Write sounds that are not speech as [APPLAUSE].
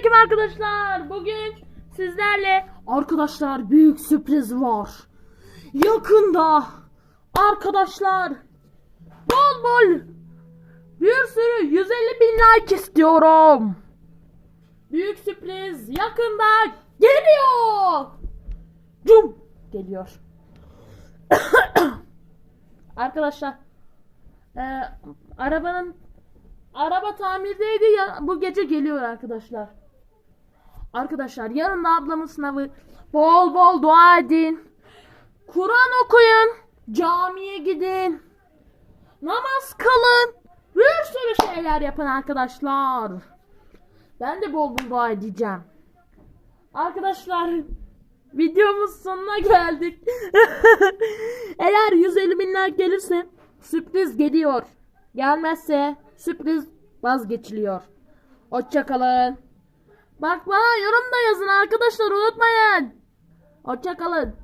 Selamünaleyküm arkadaşlar. Bugün sizlerle arkadaşlar büyük sürpriz var. Yakında arkadaşlar bol bol bir sürü 150 bin like istiyorum. Büyük sürpriz yakında geliyor. Cum geliyor. [COUGHS] arkadaşlar e, arabanın Araba tamirdeydi ya bu gece geliyor arkadaşlar. Arkadaşlar yarın da ablamın sınavı. Bol bol dua edin. Kur'an okuyun. Camiye gidin. Namaz kılın. Bir sürü şeyler yapın arkadaşlar. Ben de bol bol dua edeceğim. Arkadaşlar videomuz sonuna geldik. [LAUGHS] Eğer 150 bin like gelirse sürpriz geliyor. Gelmezse sürpriz vazgeçiliyor. Hoşçakalın. Bak bana yorum da yazın arkadaşlar unutmayın. Hoşçakalın.